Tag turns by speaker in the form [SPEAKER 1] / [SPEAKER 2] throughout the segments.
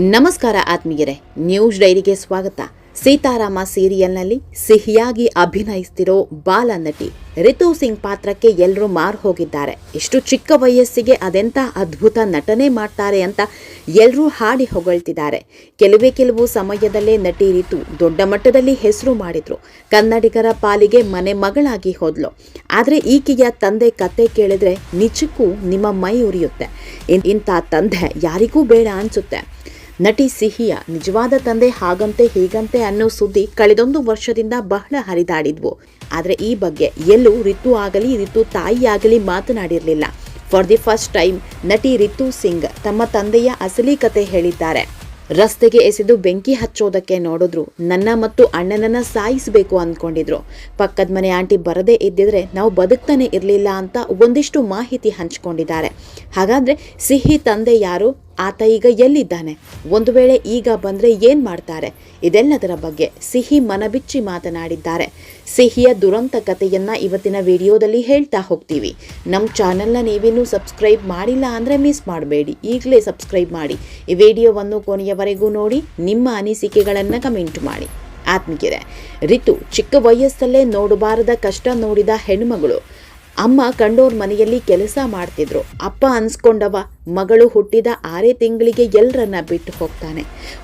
[SPEAKER 1] ನಮಸ್ಕಾರ ಆತ್ಮೀಯರೇ, ನ್ಯೂಸ್ ಡೈರಿಗೆ ಸ್ವಾಗತ. ಸೀತಾರಾಮ ಸೀರಿಯಲ್ನಲ್ಲಿ ಸಿಹಿಯಾಗಿ ಅಭಿನಯಿಸ್ತಿರೋ ಬಾಲ ನಟಿ ರಿತು ಸಿಂಗ್ ಪಾತ್ರಕ್ಕೆ ಎಲ್ಲರೂ ಮಾರು ಹೋಗಿದ್ದಾರೆ. ಇಷ್ಟು ಚಿಕ್ಕ ವಯಸ್ಸಿಗೆ ಅದೆಂಥ ಅದ್ಭುತ ನಟನೆ ಮಾಡ್ತಾರೆ ಅಂತ ಎಲ್ಲರೂ ಹಾಡಿ ಹೊಗಳ್ತಿದ್ದಾರೆ. ಕೆಲವೇ ಕೆಲವು ಸಮಯದಲ್ಲೇ ನಟಿ ರಿತು ದೊಡ್ಡ ಮಟ್ಟದಲ್ಲಿ ಹೆಸರು ಮಾಡಿದ್ರು. ಕನ್ನಡಿಗರ ಪಾಲಿಗೆ ಮನೆ ಮಗಳಾಗಿ ಹೋದ್ಲು. ಆದರೆ ಈಕೆಯ ತಂದೆ ಕತೆ ಕೇಳಿದ್ರೆ ನಿಜಕ್ಕೂ ನಿಮ್ಮ ಮೈ ಉರಿಯುತ್ತೆ. ಇಂಥ ತಂದೆ ಯಾರಿಗೂ ಬೇಡ ಅನ್ಸುತ್ತೆ. ನಟಿ ಸಿಹಿಯ, ನಿಜವಾದ ತಂದೆ ಹಾಗಂತೆ ಹೀಗಂತೆ ಅನ್ನೋ ಸುದ್ದಿ ಕಳೆದೊಂದು ವರ್ಷದಿಂದ ಬಹಳ ಹರಿದಾಡಿದ್ವು. ಆದರೆ ಈ ಬಗ್ಗೆ ಎಲ್ಲೂ ರಿತು ಆಗಲಿ, ರಿತು ತಾಯಿಯಾಗಲಿ ಮಾತನಾಡಿರಲಿಲ್ಲ. ಫಾರ್ ದಿ ಫಸ್ಟ್ ಟೈಮ್ ನಟಿ ರಿತು ಸಿಂಗ್ ತಮ್ಮ ತಂದೆಯ ಅಸಲಿ ಕತೆ ಹೇಳಿದ್ದಾರೆ. ರಸ್ತೆಗೆ ಎಸೆದು ಬೆಂಕಿ ಹಚ್ಚೋದಕ್ಕೆ ನೋಡಿದ್ರು. ನನ್ನ ಮತ್ತು ಅಣ್ಣನನ್ನ ಸಾಯಿಸಬೇಕು ಅಂದ್ಕೊಂಡಿದ್ರು. ಪಕ್ಕದ ಮನೆ ಆಂಟಿ ಬರದೇ ಇದ್ದಿದ್ರೆ ನಾವು ಬದುಕ್ತಾನೆ ಇರಲಿಲ್ಲ ಅಂತ ಒಂದಿಷ್ಟು ಮಾಹಿತಿ ಹಂಚ್ಕೊಂಡಿದ್ದಾರೆ. ಹಾಗಾದ್ರೆ ಸಿಹಿ ತಂದೆ ಯಾರು? ಆತ ಈಗ ಎಲ್ಲಿದ್ದಾನೆ? ಒಂದು ವೇಳೆ ಈಗ ಬಂದ್ರೆ ಏನ್ ಮಾಡ್ತಾರೆ? ಇದೆಲ್ಲದರ ಬಗ್ಗೆ ಸಿಹಿ ಮನಬಿಚ್ಚಿ ಮಾತನಾಡಿದ್ದಾರೆ. ಸಿಹಿಯ ದುರಂತ ಕಥೆಯನ್ನ ಇವತ್ತಿನ ವಿಡಿಯೋದಲ್ಲಿ ಹೇಳ್ತಾ ಹೋಗ್ತೀವಿ. ನಮ್ಮ ಚಾನೆಲ್ನ ನೀವಿನ್ನೂ ಸಬ್ಸ್ಕ್ರೈಬ್ ಮಾಡಿಲ್ಲ ಅಂದ್ರೆ ಮಿಸ್ ಮಾಡಬೇಡಿ. ಈಗಲೇ ಸಬ್ಸ್ಕ್ರೈಬ್ ಮಾಡಿ. ಈ ವಿಡಿಯೋವನ್ನು ಕೊನೆಯವರೆಗೂ ನೋಡಿ, ನಿಮ್ಮ ಅನಿಸಿಕೆಗಳನ್ನು ಕಮೆಂಟ್ ಮಾಡಿ. ಆತ್ಮೀಯರೇ, ರಿತು ಚಿಕ್ಕ ವಯಸ್ಸಲ್ಲೇ ನೋಡಬಾರದ ಕಷ್ಟ ನೋಡಿದ ಹೆಣ್ಮಗಳು ಅಮ್ಮ ಕಂಡೋರ್ ಮನೆಯಲ್ಲಿ ಕೆಲಸ ಮಾಡ್ತಿದ್ರು. ಅಪ್ಪ ಅನ್ಸ್ಕೊಂಡವ, ಮಗಳು ಹುಟ್ಟಿದ ಆರೇ ತಿಂಗಳಿಗೆ ಎಲ್ಲರನ್ನ ಬಿಟ್ಟು ಹೋಗ್ತಾನೆ.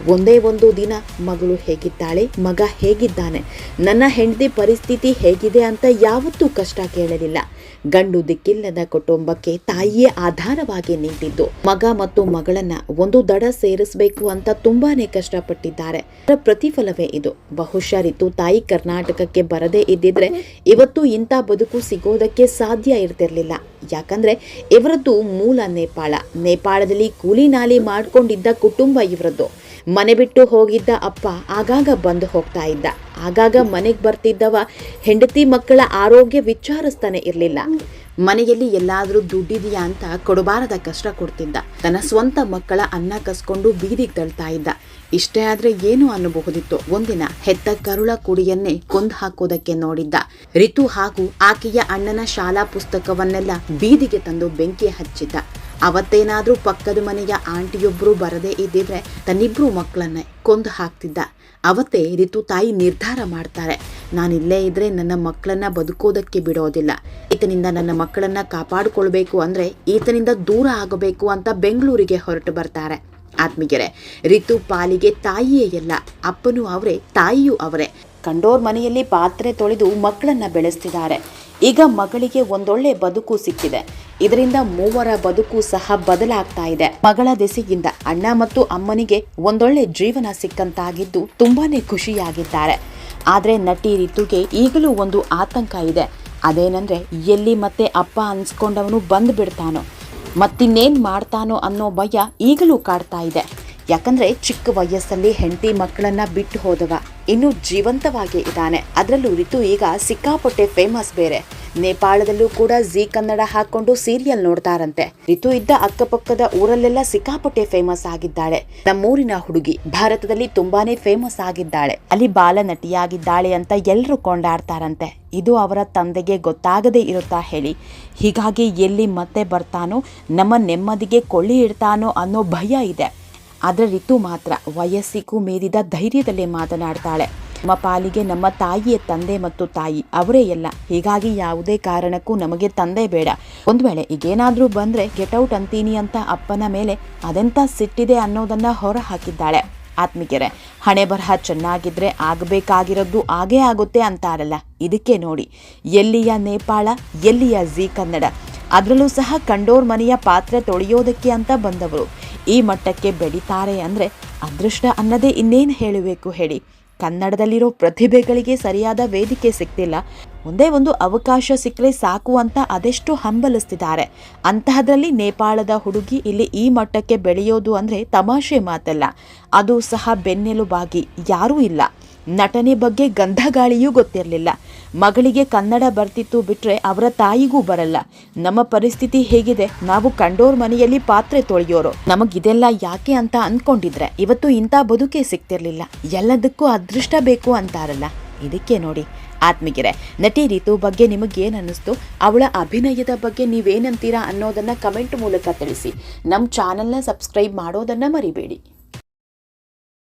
[SPEAKER 1] ಒಂದೇ ಒಂದು ದಿನ ಮಗಳು ಹೇಗಿದ್ದಾಳೆ, ಮಗ ಹೇಗಿದ್ದಾನೆ, ನನ್ನ ಹೆಂಡತಿ ಪರಿಸ್ಥಿತಿ ಹೇಗಿದೆ ಅಂತ ಯಾವತ್ತೂ ಕಷ್ಟ ಕೇಳಲಿಲ್ಲ. ಗಂಡು ದಿಕ್ಕಿಲ್ಲದ ಕುಟುಂಬಕ್ಕೆ ತಾಯಿಯೇ ಆಧಾರವಾಗಿ ನಿಂತಿದ್ದು. ಮಗ ಮತ್ತು ಮಗಳನ್ನ ಒಂದು ದಡ ಸೇರಿಸಬೇಕು ಅಂತ ತುಂಬಾನೇ ಕಷ್ಟಪಟ್ಟಿದ್ದಾರೆ. ಅದರ ಪ್ರತಿಫಲವೇ ಇದು. ಬಹುಶಃ ತಾಯಿ ಕರ್ನಾಟಕಕ್ಕೆ ಬರದೇ ಇದ್ದಿದ್ರೆ ಇವತ್ತು ಇಂಥ ಬದುಕು ಸಿಗೋದಕ್ಕೆ ಸಾಧ್ಯ ಇರ್ತಿರಲಿಲ್ಲ. ಯಾಕಂದ್ರೆ ಇವರದ್ದು ಮೂಲ ನೇಪಾಳ. ನೇಪಾಳದಲ್ಲಿ ಕೂಲಿ ನಾಲಿ ಮಾಡ್ಕೊಂಡಿದ್ದ ಕುಟುಂಬ ಇವರದ್ದು. ಮನೆ ಬಿಟ್ಟು ಹೋಗಿದ್ದ ಅಪ್ಪ ಆಗಾಗ ಬಂದು ಹೋಗ್ತಾ ಇದ್ದ. ಆಗಾಗ ಮನೆಗೆ ಬರ್ತಿದ್ದವ ಹೆಂಡತಿ ಮಕ್ಕಳ ಆರೋಗ್ಯ ವಿಚಾರಿಸ್ತಾನೆ ಇರಲಿಲ್ಲ. ಮನೆಯಲ್ಲಿ ಎಲ್ಲಾದರೂ ದುಡ್ಡಿದೆಯಾ ಅಂತ ಕೊಡಬಾರದ ಕಷ್ಟ ಕೊಡ್ತಿದ್ದ. ತನ್ನ ಸ್ವಂತ ಮಕ್ಕಳ ಅನ್ನ ಕಸ್ಕೊಂಡು ಬೀದಿಗೆ ತಳ್ತಾ ಇದ್ದ. ಇಷ್ಟೇ ಆದ್ರೆ ಏನು ಅನ್ನಬಹುದಿತ್ತು. ಒಂದಿನ ಹೆತ್ತ ಕರುಳ ಕುಡಿಯನ್ನೇ ಕೊಂದು ಹಾಕೋದಕ್ಕೆ ನೋಡಿದ್ದ. ರಿತು ಹಾಗೂ ಆಕೆಯ ಅಣ್ಣನ ಶಾಲಾ ಪುಸ್ತಕವನ್ನೆಲ್ಲ ಬೀದಿಗೆ ತಂದು ಬೆಂಕಿ ಹಚ್ಚಿದ್ದ. ಅವತ್ತೇನಾದ್ರೂ ಪಕ್ಕದ ಮನೆಯ ಆಂಟಿಯೊಬ್ಬರು ಬರದೇ ಇದ್ದಿದ್ರೆ ತನ್ನಿಬ್ಬರು ಮಕ್ಕಳನ್ನ ಕೊಂದು ಹಾಕ್ತಿದ್ದ. ಅವತ್ತೇ ರಿತು ತಾಯಿ ನಿರ್ಧಾರ ಮಾಡ್ತಾರೆ. ನಾನಿಲ್ಲೇ ಇದ್ರೆ ನನ್ನ ಮಕ್ಕಳನ್ನ ಬದುಕೋದಕ್ಕೆ ಬಿಡೋದಿಲ್ಲ. ಈತನಿಂದ ನನ್ನ ಮಕ್ಕಳನ್ನ ಕಾಪಾಡಿಕೊಳ್ಬೇಕು ಅಂದ್ರೆ ಈತನಿಂದ ದೂರ ಆಗಬೇಕು ಅಂತ ಬೆಂಗಳೂರಿಗೆ ಹೊರಟು ಬರ್ತಾರೆ. ಆತ್ಮೀಗೆರೆ ರಿತು ಪಾಲಿಗೆ ತಾಯಿಯೇ ಎಲ್ಲ. ಅಪ್ಪನೂ ಅವರೇ, ತಾಯಿಯೂ ಅವರೇ. ಕಂಡೋರ್ ಮನೆಯಲ್ಲಿ ಪಾತ್ರೆ ತೊಳೆದು ಮಕ್ಕಳನ್ನ ಬೆಳೆಸ್ತಿದ್ದಾರೆ. ಈಗ ಮಗಳಿಗೆ ಒಂದೊಳ್ಳೆ ಬದುಕು ಸಿಕ್ಕಿದೆ. ಇದರಿಂದ ಮೂವರ ಬದುಕು ಸಹ ಬದಲಾಗ್ತಾ ಇದೆ. ಮಗಳ ದೆಸೆಯಿಂದ ಅಣ್ಣ ಮತ್ತು ಅಮ್ಮನಿಗೆ ಒಂದೊಳ್ಳೆ ಜೀವನ ಸಿಕ್ಕಂತಾಗಿದ್ದು ತುಂಬಾನೇ ಖುಷಿಯಾಗಿದ್ದಾರೆ. ಆದ್ರೆ ನಟಿ ರಿತುಗೆ ಈಗಲೂ ಒಂದು ಆತಂಕ ಇದೆ. ಅದೇನಂದ್ರೆ ಎಲ್ಲಿ ಮತ್ತೆ ಅಪ್ಪ ಅನ್ಸ್ಕೊಂಡವನು ಬಂದ್ಬಿಡ್ತಾನೋ. ಮತ್ತಿನ್ನೇನ್ ಮಾಡ್ತಾನೋ ಅನ್ನೋ ಭಯ ಈಗಲೂ ಕಾಡ್ತಾ ಇದೆ. ಯಾಕಂದ್ರೆ ಚಿಕ್ಕ ವಯಸ್ಸಲ್ಲಿ ಹೆಂಡತಿ ಮಕ್ಕಳನ್ನ ಬಿಟ್ಟು ಹೋದವ. ಇನ್ನು ಜೀವಂತವಾಗಿ ಇದ್ದಾನೆ. ಅದರಲ್ಲೂ ರಿತು ಈಗ ಸಿಕ್ಕಾಪಟ್ಟೆ ಫೇಮಸ್ ಬೇರೆ. ನೇಪಾಳದಲ್ಲೂ ಕೂಡ ಜಿ ಕನ್ನಡ ಹಾಕೊಂಡು ಸೀರಿಯಲ್ ನೋಡ್ತಾರಂತೆ. ರಿತು ಇದ್ದ ಅಕ್ಕಪಕ್ಕದ ಊರಲ್ಲೆಲ್ಲ ಸಿಕ್ಕಾಪಟ್ಟೆ ಫೇಮಸ್ ಆಗಿದ್ದಾಳೆ. ನಮ್ಮೂರಿನ ಹುಡುಗಿ ಭಾರತದಲ್ಲಿ ತುಂಬಾನೇ ಫೇಮಸ್ ಆಗಿದ್ದಾಳೆ. ಅಲ್ಲಿ ಬಾಲ ನಟಿಯಾಗಿದ್ದಾಳೆ ಅಂತ ಎಲ್ಲರೂ ಕೊಂಡಾಡ್ತಾರಂತೆ. ಇದು ಅವರ ತಂದೆಗೆ ಗೊತ್ತಾಗದೇ ಇರುತ್ತಾ ಹೇಳಿ. ಹೀಗಾಗಿ ಎಲ್ಲಿ ಮತ್ತೆ ಬರ್ತಾನೋ, ನಮ್ಮ ನೆಮ್ಮದಿಗೆ ಕೊಳ್ಳಿ ಇಡ್ತಾನೋ ಅನ್ನೋ ಭಯ ಇದೆ. ಆದರೆ ರಿತು ಮಾತ್ರ ವಯಸ್ಸಿಗೂ ಮೀರಿದ ಧೈರ್ಯದಲ್ಲೇ ಮಾತನಾಡ್ತಾಳೆ. ನಮ್ಮ ಪಾಲಿಗೆ ನಮ್ಮ ತಾಯಿಯ ತಂದೆ ಮತ್ತು ತಾಯಿ, ಅವರೇ ಎಲ್ಲ. ಹೀಗಾಗಿ ಯಾವುದೇ ಕಾರಣಕ್ಕೂ ನಮಗೆ ತಂದೆ ಬೇಡ. ಒಂದು ವೇಳೆ ಈಗೇನಾದರೂ ಬಂದರೆ ಗೆಟೌಟ್ ಅಂತೀನಿ ಅಂತ ಅಪ್ಪನ ಮೇಲೆ ಅದೆಂಥ ಸಿಟ್ಟಿದೆ ಅನ್ನೋದನ್ನು ಹೊರ ಹಾಕಿದ್ದಾಳೆ ಆತ್ಮಿಕೆರೆ, ಹಣೆ ಬರಹ ಚೆನ್ನಾಗಿದ್ರೆ ಆಗಬೇಕಾಗಿರೋದು ಆಗೇ ಆಗುತ್ತೆ ಅಂತಾರಲ್ಲ. ಇದಕ್ಕೆ ನೋಡಿ, ಎಲ್ಲಿಯ ನೇಪಾಳ, ಎಲ್ಲಿಯ ಜಿ ಕನ್ನಡ. ಅದರಲ್ಲೂ ಸಹ ಕಂಡೋರ್ ಮನೆಯ ಪಾತ್ರೆ ತೊಳೆಯೋದಕ್ಕೆ ಅಂತ ಬಂದವರು. ಈ ಮಟ್ಟಕ್ಕೆ ಬೆಳೀತಾರೆ ಅಂದರೆ ಅದೃಷ್ಟ ಅನ್ನದೇ ಇನ್ನೇನು ಹೇಳಬೇಕು ಹೇಳಿ. ಕನ್ನಡದಲ್ಲಿರೋ ಪ್ರತಿಭೆಗಳಿಗೆ ಸರಿಯಾದ ವೇದಿಕೆ ಸಿಕ್ತಿಲ್ಲ ಒಂದೇ ಒಂದು ಅವಕಾಶ ಸಿಕ್ಕರೆ ಸಾಕು ಅಂತ ಅದೆಷ್ಟು ಹಂಬಲಿಸ್ತಿದ್ದಾರೆ. ಅಂತಹದ್ರಲ್ಲಿ ನೇಪಾಳದ ಹುಡುಗಿ ಇಲ್ಲಿ ಈ ಮಟ್ಟಕ್ಕೆ ಬೆಳೆಯೋದು ಅಂದರೆ ತಮಾಷೆ ಮಾತಲ್ಲ. ಅದು ಸಹ ಬೆನ್ನೆಲುಬಾಗಿ, ಯಾರೂ ಇಲ್ಲ. ನಟನೆ ಬಗ್ಗೆ ಗಂಧಗಾಳಿಯೂ ಗೊತ್ತಿರಲಿಲ್ಲ. ಮಗಳಿಗೆ ಕನ್ನಡ ಬರ್ತಿತ್ತು ಬಿಟ್ಟರೆ ಅವರ ತಾಯಿಗೂ ಬರಲ್ಲ. ನಮ್ಮ ಪರಿಸ್ಥಿತಿ ಹೇಗಿದೆ? ನಾವು ಕಂಡೋರ್ ಮನೆಯಲ್ಲಿ ಪಾತ್ರೆ ತೊಳೆಯೋರು. ನಮಗಿದೆಲ್ಲ ಯಾಕೆ ಅಂತ ಅಂದ್ಕೊಂಡಿದ್ರೆ ಇವತ್ತು ಇಂಥ ಬದುಕೇ ಸಿಗ್ತಿರ್ಲಿಲ್ಲ. ಎಲ್ಲದಕ್ಕೂ ಅದೃಷ್ಟ ಬೇಕು ಅಂತಾರಲ್ಲ. ಇದಕ್ಕೆ ನೋಡಿ. ಆತ್ಮೀಗೆರೆ ನಟಿ ರೀತು ಬಗ್ಗೆ ನಿಮಗೇನು ಅನ್ನಿಸ್ತು ಅವಳ ಅಭಿನಯದ ಬಗ್ಗೆ ನೀವೇನಂತೀರಾ ಅನ್ನೋದನ್ನು ಕಮೆಂಟ್ ಮೂಲಕ ತಿಳಿಸಿ. ನಮ್ಮ ಚಾನಲ್ನ ಸಬ್ಸ್ಕ್ರೈಬ್ ಮಾಡೋದನ್ನು ಮರಿಬೇಡಿ.